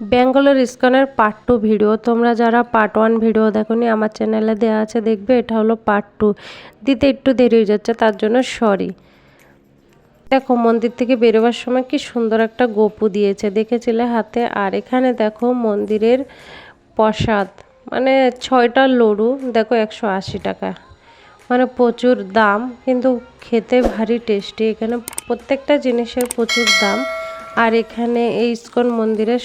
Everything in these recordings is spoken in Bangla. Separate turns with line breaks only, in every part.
ব্যাঙ্গালোর ইস্কনের পার্ট টু ভিডিও তোমরা যারা পার্ট ওয়ান ভিডিও দেখোনি, আমার চ্যানেলে দেওয়া আছে, দেখবে, এটা হলো পার্ট টু দিতে একটু দেরি হয়ে যাচ্ছে, তার জন্য সরি দেখো, মন্দির থেকে বেরোবার সময় কি সুন্দর একটা গোপু দিয়েছে। দেখেছিলে হাতে? আর এখানে দেখো মন্দিরের প্রসাদ। মানে ছয়টা লড়ু, দেখো একশো আশি টাকা। মানে প্রচুর দাম, কিন্তু খেতে ভারী টেস্টি এখানে প্রত্যেকটা জিনিসের প্রচুর দাম। আর এখানে এই ইস্কন মন্দিরে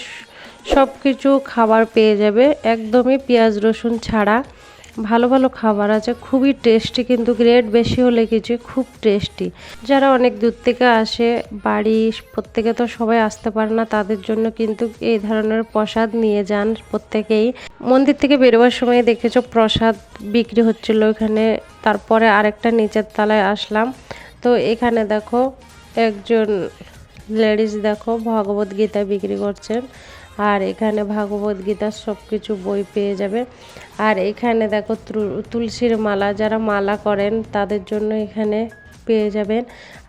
সব কিছু খাবার পেয়ে যাবে। একদমই পেঁয়াজ, রসুন ছাড়া। ভালো ভালো খাবার আছে, খুবই টেস্টি কিন্তু গ্রেড বেশি হলে কিছু খুব টেস্টি যারা অনেক দূর থেকে আসে, বাড়ি প্রত্যেকে তো সবাই আসতে পারে না, তাদের জন্য কিন্তু এই ধরনের প্রসাদ নিয়ে যান প্রত্যেকেই। মন্দির থেকে বেরোবার সময় দেখেছ প্রসাদ বিক্রি হচ্ছিল এখানে তারপরে আরেকটা নিচের তলায় আসলাম। তো এখানে দেখো একজন লেডিস দেখো ভগবত গীতা বিক্রি করছেন। আর এখানে ভাগবত গীতার সব কিছু বই পেয়ে যাবে। আর এখানে দেখো তুলসীর মালা, যারা মালা করেন তাদের জন্য এখানে পেয়ে যাবেন।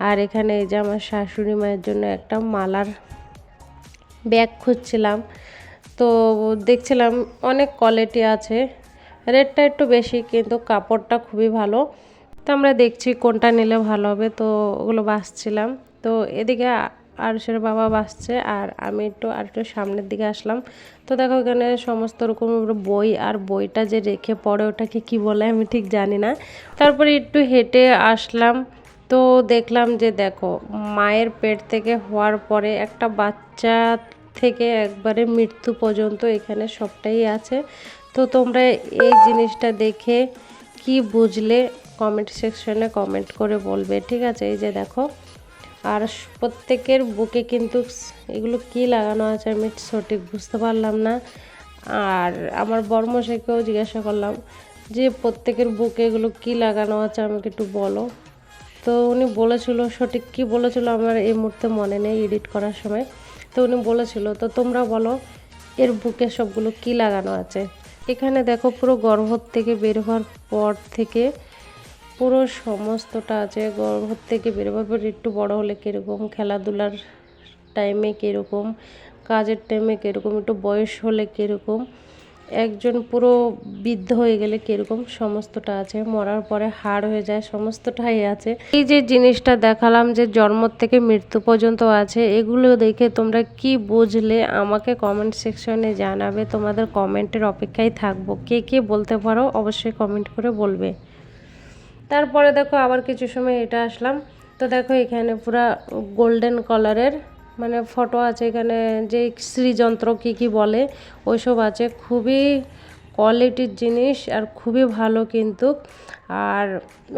আর এখানে এই যে আমার শাশুড়ি মায়ের জন্য একটা মালার ব্যাগ খুঁজছিলাম। তো দেখছিলাম অনেক কোয়ালিটি আছে। রেটটা একটু বেশি, কিন্তু কাপড়টা খুবই ভালো। তো আমরা দেখছি কোনটা নিলে ভালো হবে, তো ওগুলো বাসছিলাম। তো এদিকে আরুষের বাবা বাসছে আর আমি একটু আর একটু সামনের দিকে আসলাম। তো দেখো এখানে সমস্ত রকম বই, আর বইটা যে রেখে পড়ে ওটাকে কি বলে আমি ঠিক জানি না। তারপরে একটু হেঁটে আসলাম, তো দেখলাম যে দেখো, মায়ের পেট থেকে হওয়ার পরে একটা বাচ্চা থেকে একবারে মৃত্যু পর্যন্ত এখানে সবটাই আছে। তো তোমরা এই জিনিসটা দেখে কি বুঝলে, কমেন্ট সেকশনে কমেন্ট করে বলবে, ঠিক আছে? এই যে দেখো আর প্রত্যেকের বুকে কিন্তু এগুলো কি লাগানো আছে আমি সঠিক বুঝতে পারলাম না। আর আমার বর্মশাইকেও জিজ্ঞাসা করলাম যে প্রত্যেকের বুকে এগুলো কি লাগানো আছে আমাকে একটু বলো। তো উনি বলেছিল, সঠিক কি বলেছিল আমার এই মুহূর্তে মনে নেই এডিট করার সময়। তো উনি বলেছিল, তো তোমরা বলো, এর বুকে সবগুলো কি লাগানো আছে? এখানে দেখো পুরো গর্ভ থেকে বের হওয়ার পর থেকে পুরো সমস্তটা আছে গর্ভ থেকে বেরোবার পর একটু বড় হলে কীরকম? খেলাধুলার টাইমে কীরকম? কাজের টাইমে কীরকম? একটু বয়স হলে কীরকম? একজন পুরো বৃদ্ধ হয়ে গেলে কীরকম? সমস্তটা আছে। মরার পরে হাড় হয়ে যায়, সমস্তটাই আছে। এই যে জিনিসটা দেখালাম যে জন্ম থেকে মৃত্যু পর্যন্ত আছে, এগুলো দেখে তোমরা কি বুঝলে? আমাকে কমেন্ট সেকশনে জানাবে। তোমাদের কমেন্টের অপেক্ষায় থাকব। কে কে বলতে পারো? অবশ্যই কমেন্ট করে বলবে। তারপরে দেখো আবার কিছু সময় এটা আসলাম। তো দেখো এখানে পুরা গোল্ডেন কালারের মানে ফটো আছে এখানে, যে শ্রীযন্ত্র কি কি বলে, ওইসব আছে। খুবই কোয়ালিটির জিনিস আর খুবই ভালো কিন্তু। আর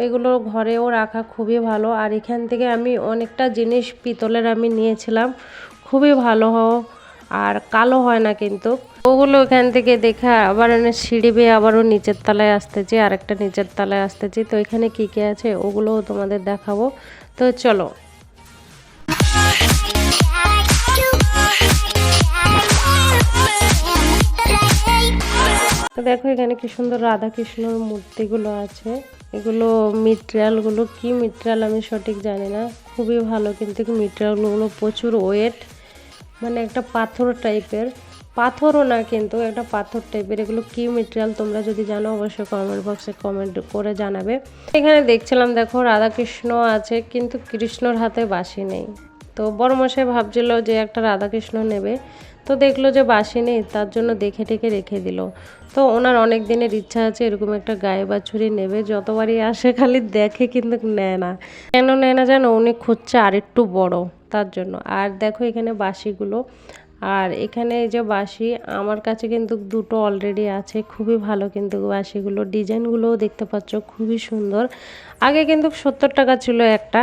এগুলো ঘরেও রাখা খুবই ভালো। আর এখান থেকে আমি অনেকটা জিনিস পিতলের আমি নিয়েছিলাম। খুবই ভালো হও আর কালো হয় না কিন্তু। ওগুলো ওখান থেকে দেখা আবার সিঁড়ি বেয়ে আবারও নিচের তলায় আসতেছি আর একটা নিচের তলায় আসতেছি। তো এখানে কী কী আছে ওগুলোও তোমাদের দেখাবো। তো চলো। দেখো এখানে কি সুন্দর রাধা কৃষ্ণর মূর্তিগুলো আছে। এগুলো মিট্রিয়ালগুলো কি মিট্রিয়াল আমি সঠিক জানি না। খুবই ভালো কিন্তু মিট্রিয়ালগুলো প্রচুর ওয়েট মানে একটা পাথর টাইপের পাথরও না কিন্তু, একটা পাথর টাইপের এগুলো কি মেটেরিয়াল তোমরা যদি জানো, অবশ্যই কমেন্ট বক্সে কমেন্ট করে জানাবে। এখানে দেখছিলাম, দেখো, রাধাকৃষ্ণ আছে, কিন্তু কৃষ্ণর হাতে বাসি নেই। তো বড় মশাই ভাবছিল যে একটা রাধাকৃষ্ণ নেবে। তো দেখল যে বাসি নেই, তার জন্য দেখে টেকে রেখে দিল। তো ওনার অনেক দিনের ইচ্ছা আছে এরকম একটা গায়ে বাছুরি নেবে, যতবারই আসে খালি দেখে কিন্তু নেয় না। কেন নেয় না জানো, উনি খুঁজছে আর একটু বড়, তার জন্য। আর দেখো এখানে বাসিগুলো আর এখানে এই যে বাসি আমার কাছে কিন্তু দুটো অলরেডি আছে, খুবই ভালো কিন্তু বাসিগুলো ডিজাইনগুলোও দেখতে পাচ্ছ, খুবই সুন্দর। আগে কিন্তু সত্তর টাকা ছিল একটা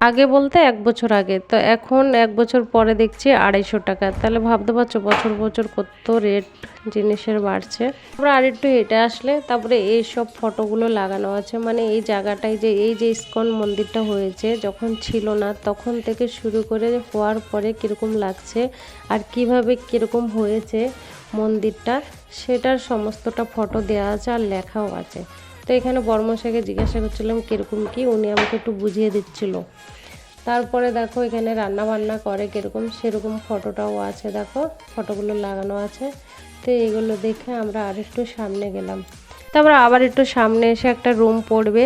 আগে বলতে এক বছর আগে। তো এখন এক বছর পরে দেখছি আড়াইশো টাকা। তাহলে ভাবতে পারছ, বছর বছর কত রেট জিনিসের বাড়ছে। তারপরে আর একটু হেঁটে আসলে, তারপরে এই সব ফটোগুলো লাগানো আছে। মানে এই জায়গাটায় যে, এই যে ইস্কন মন্দিরটা হয়েছে, যখন ছিল না, তখন থেকে শুরু করে হওয়ার পরে কীরকম লাগছে আর কীভাবে কীরকম হয়েছে মন্দিরটা, সেটার সমস্তটা ফটো দেওয়া আছে আর লেখাও আছে। তো এখানে বর্মশাকে জিজ্ঞাসা করছিলাম, কীরকম কি? উনি আমাকে একটু বুঝিয়ে দিচ্ছিল। তারপরে দেখো এখানে রান্না বান্না করে কীরকম, সেরকম ফটোটাও আছে দেখো, ফটোগুলো লাগানো আছে। তো এগুলো দেখে আমরা আর একটু সামনে গেলাম। তারপর আবার একটু সামনে এসে একটা রুম পড়বে।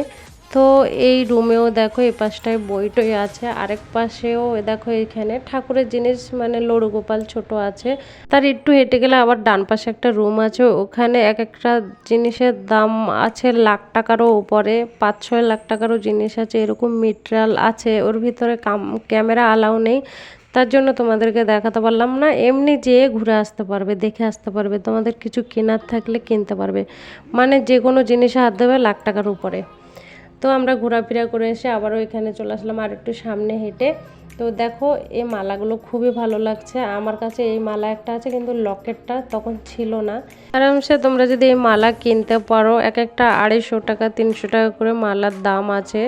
তো এই রুমেও দেখো, এই পাশটায় বইটই আছে। আরেক পাশেও দেখো এখানে ঠাকুরের জিনিস মানে লড়ু গোপাল ছোট আছে। তার একটু হেঁটে গেলে আবার ডান পাশে একটা রুম আছে। ওখানে এক একটা জিনিসের দাম আছে লাখ টাকারও উপরে। পাঁচ ছয় লাখ টাকারও জিনিস আছে, এরকম মেটেরিয়াল আছে। ওর ভিতরে কাম, ক্যামেরা আলাও নেই। তার জন্য তোমাদেরকে দেখাতে পারলাম না। এমনি যেয়ে ঘুরে আসতে পারবে, দেখে আসতে পারবে। তোমাদের কিছু কেনার থাকলে কিনতে পারবে। মানে যে কোনো জিনিসে হাত দেবে লাখ টাকার উপরে। তো আমরা ঘোরাফেরা করে এসে আবারও এখানে চলে আসলাম আর একটু সামনে হেঁটে। তো দেখো, এই মালাগুলো খুবই ভালো লাগছে। আমার কাছে এই মালা একটা আছে, কিন্তু লকেটটা তখন ছিল না। আরামসে তোমরা যদি এই মালা কিনতে পারো, এক একটা আড়াইশো টাকা, তিনশো টাকা করে মালার দাম আছে।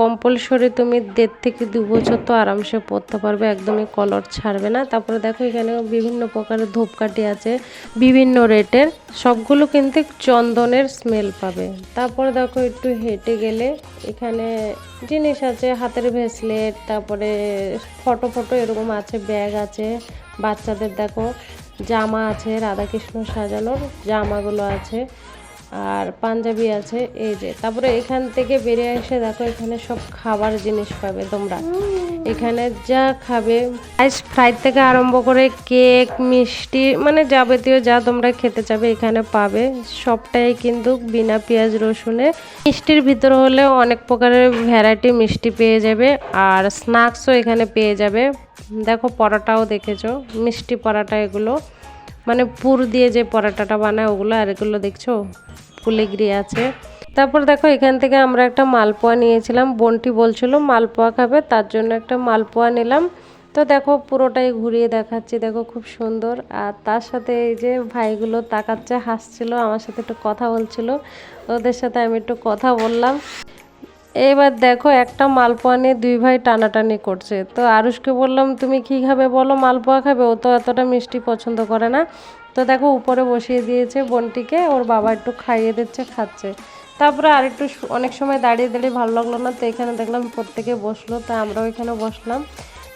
কম্পালসরি তুমি দেড় থেকে দু বছর তো আরামসে পরতে পারবে, একদমই কলর ছাড়বে না। তারপরে দেখো এখানে বিভিন্ন প্রকারের ধূপকাঠি আছে, বিভিন্ন রেটের, সবগুলো কিন্তু চন্দনের স্মেল পাবে। তারপরে দেখো একটু হেঁটে গেলে এখানে জিনিস আছে, হাতের ভেসলেট তারপরে ফটো ফটো এরকম আছে ব্যাগ আছে। বাচ্চাদের দেখো, জামা আছে, রাধাকৃষ্ণ সাজানোর জামাগুলো আছে। আর পাঞ্জাবি আছে, এই যে। তারপরে এখান থেকে বেরিয়ে এসে দেখো, এখানে সব খাবার জিনিস পাবে তোমরা। এখানে যা খাবে আইস ফ্রাই থেকে আরম্ভ করে কেক মিষ্টি মানে যাবতীয় যা তোমরা খেতে চাবে এখানে পাবে। সবটাই কিন্তু বিনা পেঁয়াজ, রসুনে। মিষ্টির ভিতর হলে অনেক প্রকারের ভ্যারাইটি মিষ্টি পেয়ে যাবে, আর স্ন্যাক্সও এখানে পেয়ে যাবে। দেখো পরোটাও দেখেছ, মিষ্টি পরোটা এগুলো। মানে পুর দিয়ে যে পরোটাটা বানায় ওগুলো আর এগুলো দেখছ? পুলিগিরি আছে। তারপর দেখো এখান থেকে আমরা একটা মালপোয়া নিয়েছিলাম। বোনটি বলছিল, মালপোয়া খাবে, তার জন্য একটা মালপোয়া নিলাম। তো দেখো পুরোটাই ঘুরিয়ে দেখাচ্ছি, দেখো খুব সুন্দর। আর তার সাথে এই যে ভাইগুলো তাকাচ্ছে, হাসছিল, আমার সাথে একটু কথা বলছিল। ওদের সাথে আমি একটু কথা বললাম। এবার দেখো একটা মালপোয়া নিয়ে দুই ভাই টানাটানি করছে। তো আরুষকে বললাম, তুমি কী খাবে বলো? মালপোয়া খাবে? ও তো এতটা মিষ্টি পছন্দ করে না। তো দেখো উপরে বসিয়ে দিয়েছে বোনটিকে, ওর বাবা একটু খাইয়ে দিচ্ছে, খাচ্ছে। তারপরে আর একটু অনেক সময় দাঁড়িয়ে দাঁড়িয়ে ভালো লাগল না, তো এখানে দেখলাম প্রত্যেকে বসল, তা আমরাও এখানে বসলাম।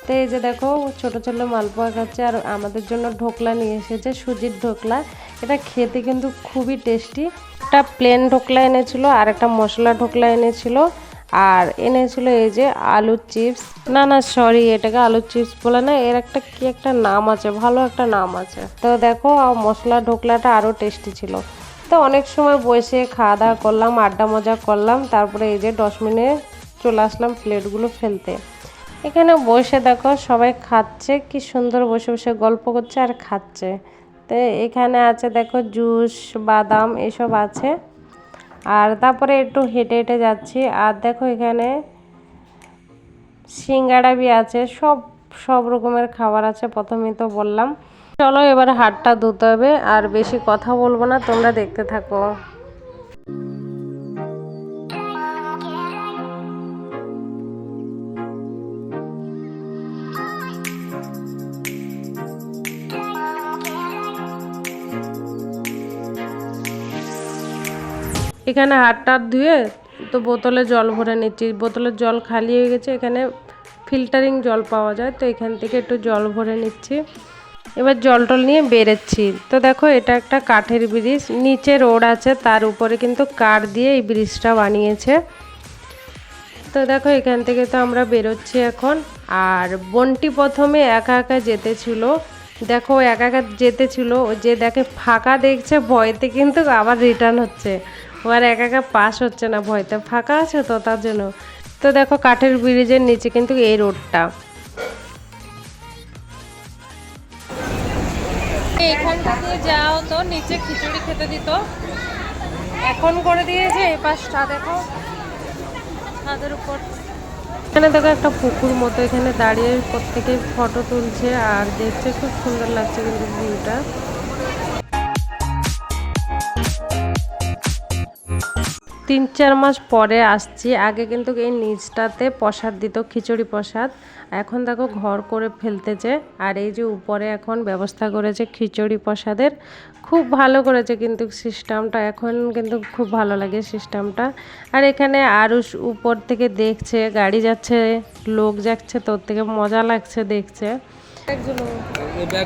তো এই যে দেখো, ছোট ছোট মালপোয়া খাচ্ছে, আর আমাদের জন্য ঢোকলা নিয়ে এসেছে, সুজির ঢোকলা। এটা খেতে কিন্তু খুবই টেস্টি। একটা প্লেন ঢোকলা এনেছিল, আর একটা মশলা ঢোকলা এনেছিল। আর এনেছিল এই যে আলুর চিপস না না সরি এটাকে আলুর চিপস বলে না, এর একটা কি একটা নাম আছে, ভালো একটা নাম আছে। তো দেখো মশলা ঢোকলাটা আরও টেস্টি ছিল। তো অনেক সময় বসে খাওয়া দাওয়া করলাম, আড্ডা মজা করলাম, তারপরে এই যে দশ মিনিট চলে আসলাম প্লেটগুলো ফেলতে। এখানে বসে দেখো, সবাই খাচ্ছে, কি সুন্দর বসে বসে গল্প করছে আর খাচ্ছে। তো এখানে আছে দেখো জুস, বাদাম এসব আছে। আর তারপরে একটু হেঁটে হেঁটে যাচ্ছি। আর দেখো এখানে সিঙ্গাড়া বি আছে, সব সব রকমের খাবার আছে প্রথমেই তো বললাম। চলো এবার হাটটা ধুতে হবে, আর বেশি কথা বলব না, তোমরা দেখতে থাকো। এখানে হাত টাত ধুয়ে তো বোতলে জল ভরে নিচ্ছি। বোতলের জল খালি হয়ে গেছে, এখানে ফিল্টারিং জল পাওয়া যায়, তো এখান থেকে একটু জল ভরে নিচ্ছি। এবার জল টল নিয়ে বেরোচ্ছি। তো দেখো, এটা একটা কাঠের ব্রিজ, নিচে রোড আছে, তার উপরে কিন্তু কাঠ দিয়ে এই ব্রিজটা বানিয়েছে। তো দেখো, এখান থেকে তো আমরা বেরোচ্ছি এখন। আর বনটি প্রথমে একা একা যেতে ছিল। দেখো, একা একা যেতে ছিল, যে দেখে ফাঁকা দেখছে, ভয়তে কিন্তু আবার রিটার্ন হচ্ছে। ও আর একা একা পাস হচ্ছে না ভয়তে ফাঁকা আছে তো তার জন্য। তো দেখো কাঠের ব্রিজের নিচে কিন্তু এই রোডটা। এখান থেকে যাও তো নিচে খিচুড়ি খেতে দিত। এখন করে দিয়েছে এই পাশটা দেখো। ছাদের উপর। এখানে দেখো একটা পুকুর মতো এখানে দাঁড়িয়ে প্রত্যেকে ফটো তুলছে আর দেখছে খুব সুন্দর লাগছে কিন্তু ভিউটা। তিন চার মাস পরে আসছি। আগে কিন্তু এই নিচটাতে প্রসাদ দিত খিচুড়ি প্রসাদ। এখন দেখো ঘর করে ফেলতেছে। আর এই যে উপরে এখন ব্যবস্থা করেছে খিচুড়ি প্রসাদের। খুব ভালো করেছে কিন্তু সিস্টেমটা। এখন কিন্তু খুব ভালো লাগে সিস্টেমটা। আর এখানে আরও উপর থেকে দেখছে গাড়ি যাচ্ছে লোক যাচ্ছে তোর থেকে মজা লাগছে দেখছে।
ঢুকা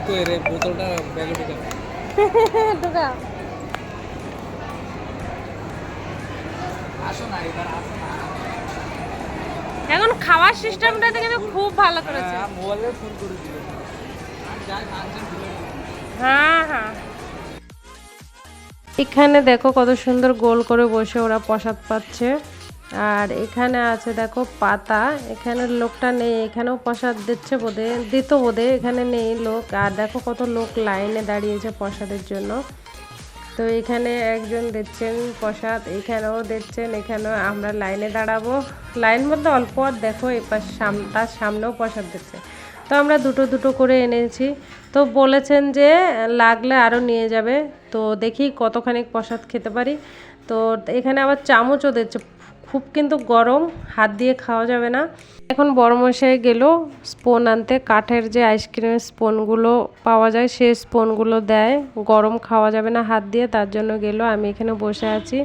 ঢুকা
আসো না এবার আসো না
এখন খাওয়ার সিস্টেমটা কিন্তু খুব ভালো করেছে।
হ্যাঁ, মোবাইলে ফোন করে দিল আর যা খাচ্ছেন দিলে
হ্যাঁ হ্যাঁ। এখানে দেখো কত সুন্দর গোল করে বসে ওরা প্রসাদ পাচ্ছে। আর এখানে আছে দেখো পাতা। এখানে লোকটা নেই এখানেও প্রসাদ দিচ্ছে বোধে দিত বোধে এখানে নেই লোক। আর দেখো কত লোক লাইনে দাঁড়িয়েছে প্রসাদের জন্য। তো এখানে একজন দেখছেন প্রসাদ, এখানেও দেখছেন, এখানেও আমরা লাইনে দাঁড়াবো। লাইন মধ্যে অল্প আর দেখো এপাশ সাম, তার সামনেও প্রসাদ দিচ্ছে তো আমরা দুটো দুটো করে এনেছি। তো বলেছেন যে লাগলে আরও নিয়ে যাবে। তো দেখি কতখানি প্রসাদ খেতে পারি। তো এখানে আবার চামচও দিচ্ছে। খুব কিন্তু গরম, হাত দিয়ে খাওয়া যাবে না। এখন বড়মশাই গেল স্পোন আনতে। কাঠের যে আইসক্রিমের স্পোনগুলো পাওয়া যায়, সেই স্পোনগুলো দেয়। গরম খাওয়া যাবে না হাত দিয়ে, তার জন্য গেল। আমি এখানে বসে আছি।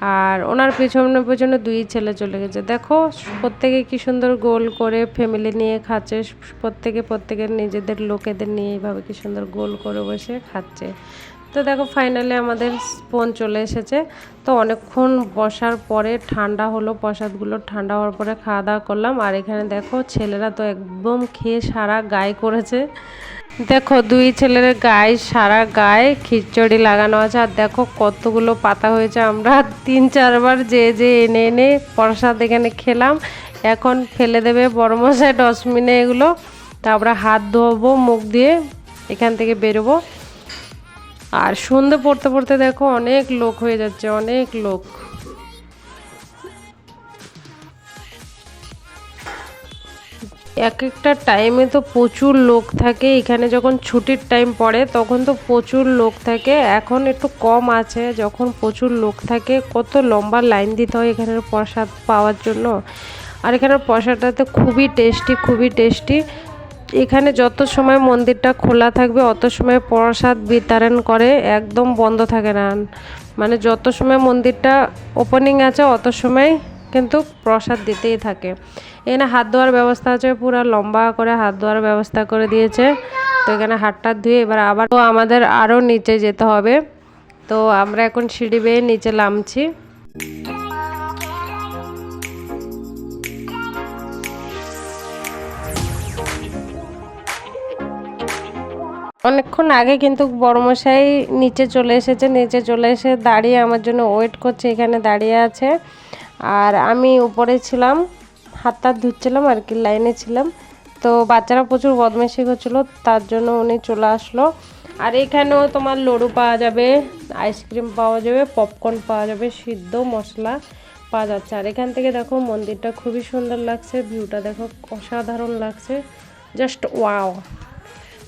আর ওনার পেছনে পেছনে দুই ছেলে চলে গেছে। দেখো, প্রত্যেকে কি সুন্দর গোল করে ফ্যামিলি নিয়ে খাচ্ছে। প্রত্যেকে প্রত্যেকের নিজেদের, লোকেদের নিয়ে এইভাবে কি সুন্দর গোল করে বসে খাচ্ছে। তো দেখো ফাইনালি আমাদের স্পন চলে এসেছে। তো অনেকক্ষণ বসার পরে ঠান্ডা হলো, প্রসাদগুলো ঠান্ডা হওয়ার পরে খাওয়া দাওয়া করলাম। আর এখানে দেখো ছেলেরা তো একদম খেয়ে সারা গায়ে করেছে। দেখো দুই ছেলের গায়ে সারা গায়ে খিচুড়ি লাগানো আছে। আর দেখো কতগুলো পাতা হয়েছে আমরা তিন চারবার যে যে এনে এনে প্রসাদ এখানে খেলাম। এখন ফেলে দেবে বড়মশাই ডস্টবিনে এগুলো। তারপরে হাত ধোবো, মুখ দিয়ে এখান থেকে বেরোবো। আর সন্ধে পড়তে পড়তে দেখো অনেক লোক হয়ে যাচ্ছে, অনেক লোক। এক একটা টাইমে তো প্রচুর লোক থাকে, এখানে যখন ছুটির টাইম পড়ে তখন তো প্রচুর লোক থাকে, এখন একটু কম আছে, যখন প্রচুর লোক থাকে কত লম্বা লাইন দিতে হয় এখানের প্রসাদ পাওয়ার জন্য। আর এখানের প্রসাদটাতে খুবই টেস্টি খুবই টেস্টি এখানে যত সময় মন্দিরটা খোলা থাকবে, অত সময় প্রসাদ বিতরণ করে একদম বন্ধ থাকে না। মানে যত সময় মন্দিরটা ওপেনিং আছে, অত সময় কিন্তু প্রসাদ দিতেই থাকে। এখানে হাত ধোয়ার ব্যবস্থা আছে, পুরো লম্বা করে হাত ধোয়ার ব্যবস্থা করে দিয়েছে। তো এখানে হাতটা ধুয়ে এবার আবার তো আমাদের আরও নিচে যেতে হবে। তো আমরা এখন সিঁড়ি বেয়ে নিচে নামছি। অনেকক্ষণ আগে কিন্তু বড়মশাই নিচে চলে এসেছে, নিচে চলে এসে দাঁড়িয়ে আমার জন্য ওয়েট করছে, এখানে দাঁড়িয়ে আছে। আর আমি উপরে ছিলাম, হাত টাত ধুচ্ছিলাম আর কি, লাইনে ছিলাম। তো বাচ্চারা প্রচুর বদমাইশি করছিল, তার জন্য উনি চলে আসলো। আর এখানেও তোমার লড়ু পাওয়া যাবে আইসক্রিম পাওয়া যাবে পপকর্ন পাওয়া যাবে, সিদ্ধ মশলা পাওয়া যাচ্ছে। আর এখান থেকে দেখো মন্দিরটা খুবই সুন্দর লাগছে ভিউটা দেখো অসাধারণ লাগছে জাস্ট ওয়াও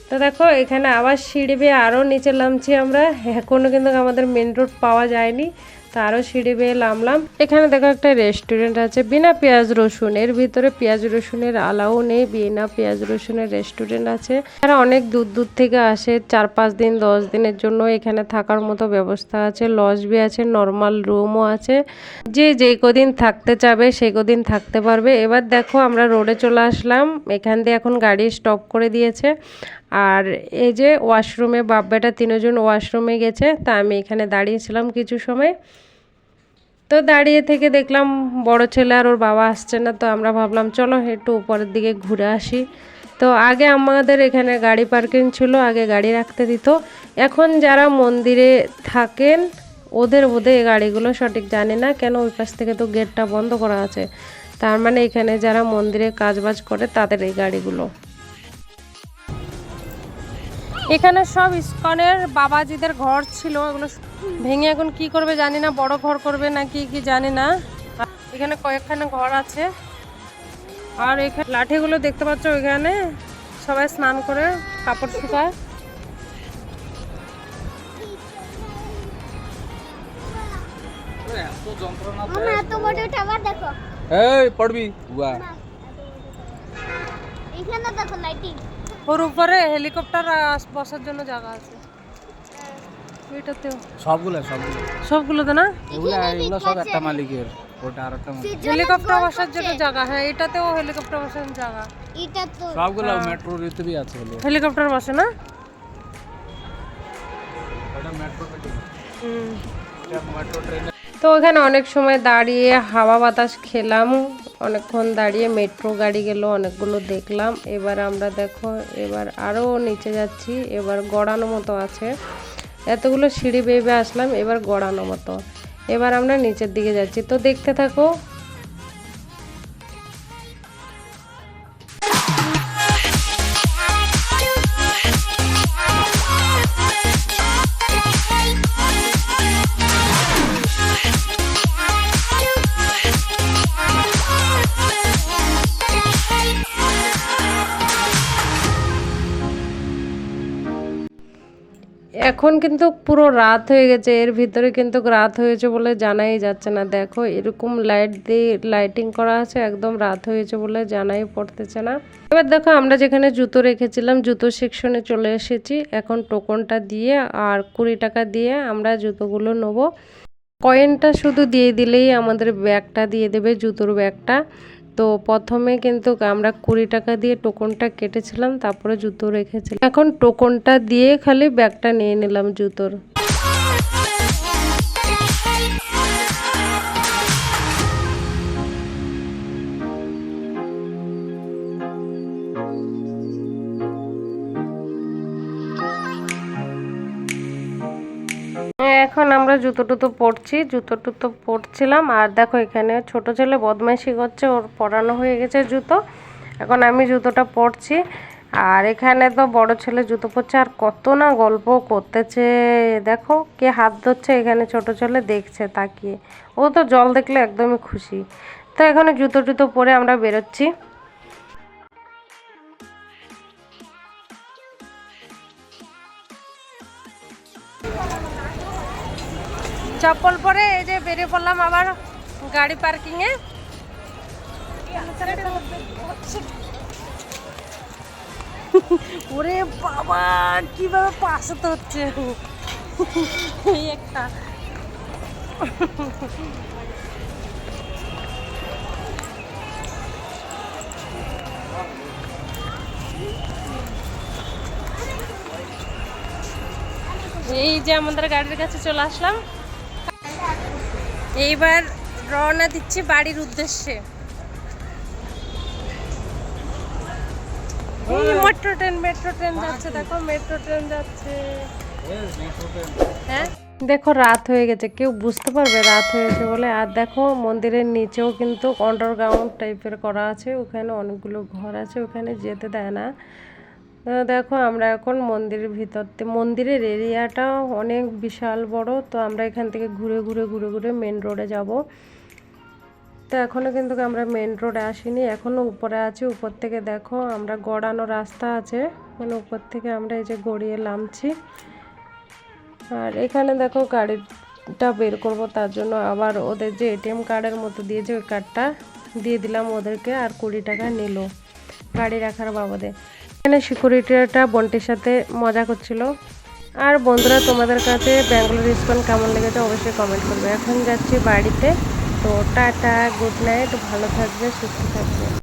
তো দেখো, এখানে আবার সিঁড়ি বেয়ে আরও নিচে নামছি আমরা। এখনও কিন্তু আমাদের মেন রোড পাওয়া যায়নি, তো আরও সিঁড়ি বেয়ে নামলাম। এখানে দেখো একটা রেস্টুরেন্ট আছে, বিনা পেঁয়াজ রসুন। এর ভিতরে পেঁয়াজ রসুনের আলাও নেই, বিনা পেঁয়াজ রসুনের রেস্টুরেন্ট আছে। তারা অনেক দূর দূর থেকে আসে, চার পাঁচ দিন, দশ দিনের জন্য এখানে থাকার মতো ব্যবস্থা আছে। লজ বি আছে নর্মাল রুমও আছে। যে যেই কদিন থাকতে চাবে, সেই কদিন থাকতে পারবে। এবার দেখো, আমরা রোডে চলে আসলাম। এখান দিয়ে এখন গাড়ি স্টপ করে দিয়েছে। আর এই যে ওয়াশরুমে বাপ বেটা তিনজন ওয়াশরুমে গেছে, তা আমি এখানে দাঁড়িয়েছিলাম কিছু সময়। তো দাঁড়িয়ে থেকে দেখলাম বড় ছেলে আর ওর বাবা আসছে না, তো আমরা ভাবলাম চলো একটু উপরের দিকে ঘুরে আসি। তো আগে আমাদের এখানে গাড়ি পার্কিং ছিল, আগে গাড়ি রাখতে দিত। এখন যারা মন্দিরে থাকেন, ওদের বোধে এই গাড়িগুলো সঠিক জানি না, কেন ওই পাশ থেকে তো গেটটা বন্ধ করা আছে। তার মানে এখানে যারা মন্দিরে কাজবাজ করে, তাদের এই গাড়িগুলো। এখানে সব ইস্কনের বাবাজিদের ঘর ছিল এগুলো ভেঙে এখন কি করবে জানি না বড় ঘর করবে না কি কি জানি না। এখানে কয়েকখানা ঘর আছে। আর এখানে লাঠিগুলো দেখতে পাচ্ছ ওইখানে? সবাই স্নান করে কাপড় শুকায়।
এই পড়বি।
এখানে দেখো লাইটিং
ওর উপরে হেলিকপ্টার বসার জন্য জায়গা আছে। এটাতেও।
সবগুলো সবগুলো।
সবগুলোতে না?
এগুলো এগুলো সব একটা মালিকের। ওটা আর একটা
হেলিকপ্টার বসার জন্য জায়গা হ্যাঁ এটাতেও হেলিকপ্টার বসার জায়গা।
এটা তো
সবগুলো মেট্রো আছে
হেলিকপ্টার বসে না?
মেট্রো
হুম। তো ওখানে অনেক সময় দাঁড়িয়ে হাওয়া বাতাস খেলাম। অনেকক্ষণ দাঁড়িয়ে মেট্রো গাড়ি গেল, অনেকগুলো দেখলাম। এবার আমরা দেখো, এবার আরও নিচে যাচ্ছি। এবার গড়ানো মতো আছে। এতগুলো সিঁড়ি বেয়ে আসলাম, এবার গড়ানো মতো। এবার আমরা নিচের দিকে যাচ্ছি। তো দেখতে থাকো এখন কিন্তু পুরো রাত হয়ে গেছে, এর ভিতরে কিন্তু রাত হয়েছে বলে জানাই যাচ্ছে না। দেখো, এরকম লাইট দিয়ে লাইটিং করা আছে, একদম রাত হয়েছে বলে জানাই পড়তেছে না। এবার দেখো, আমরা যেখানে জুতো রেখেছিলাম, জুতো সেকশনে চলে এসেছি। এখন টোকনটা দিয়ে আর কুড়ি টাকা দিয়ে আমরা জুতোগুলো নেব। কয়েনটা শুধু দিয়ে দিলেই আমাদের ব্যাগটা দিয়ে দেবে, জুতোর ব্যাগটা তো প্রথমে কিন্তু আমরা কুড়ি টাকা দিয়ে টোকনটা কেটেছিলাম, তারপরে জুতো রেখেছিলাম। এখন টোকনটা দিয়ে খালি ব্যাগটা নিয়ে নিলাম জুতোর। এখন আমরা জুতো টুতো পরছি, জুতো টুতো পরছিলাম। আর দেখো এখানে ছোট ছেলে বদমাইশি করছে, ওর পরানো হয়ে গেছে জুতো। এখন আমি জুতোটা পরছি। আর এখানে তো বড় ছেলে জুতো পরছে, আর কত না গল্প করতেছে। দেখো কে হাত ধরছে এখানে ছোট ছেলে, দেখছে, তাকিয়ে। ও তো জল দেখলে একদমই খুশি। তো এখানে জুতো টুতো পরে আমরা বেরোচ্ছি। চপ্পল পরে এই যে বেরিয়ে পড়লাম আবার গাড়ি পার্কিং এ ওরে বাবা, কীভাবে পাশে তো হচ্ছে? এই একটা। এই যে আমাদের গাড়ির কাছে চলে আসলাম। এইবার রওনা দিচ্ছি বাড়ির উদ্দেশ্যে। মেট্রো ট্রেন মেট্রো ট্রেন যাচ্ছে দেখো মেট্রো ট্রেন যাচ্ছে। হ্যাঁ? দেখো রাত হয়ে গেছে কেউ বুঝতে পারবে রাত হয়েছে বলে। আর দেখো মন্দিরের নিচেও কিন্তু আন্ডারগ্রাউন্ড টাইপের করা আছে ওখানে অনেকগুলো ঘর আছে ওখানে যেতে দেয় না। দেখো আমরা এখন মন্দিরের ভিতরতে মন্দিরের এরিয়াটা অনেক বিশাল বড়, তো আমরা এখান থেকে ঘুরে ঘুরে ঘুরে ঘুরে মেন রোডে যাব। তো এখনও কিন্তু আমরা মেন রোডে আসিনি এখনও উপরে আছি। উপর থেকে দেখো আমরা গড়ানো রাস্তা আছে মানে উপর থেকে আমরা এই যে গড়িয়ে নামছি। আর এখানে দেখো গাড়িটা বের করব, তার জন্য আবার ওদের যে এটিএম কার্ডের মতো দিয়েছে ওই কার্ডটা দিয়ে দিলাম ওদেরকে, আর কুড়ি টাকা নিল গাড়ি রাখার বাবদে। এখানে সিকিউরিটিটা বন্টির সাথে মজা করছিল। আর বন্ধুরা, তোমাদের কাছে ব্যাঙ্গালোর ইস্কন কেমন লেগেছে অবশ্যই কমেন্ট করবে। এখন যাচ্ছি বাড়িতে। তো টাটা গুড নাইট ভালো থাকবে, সুস্থ থাকবে।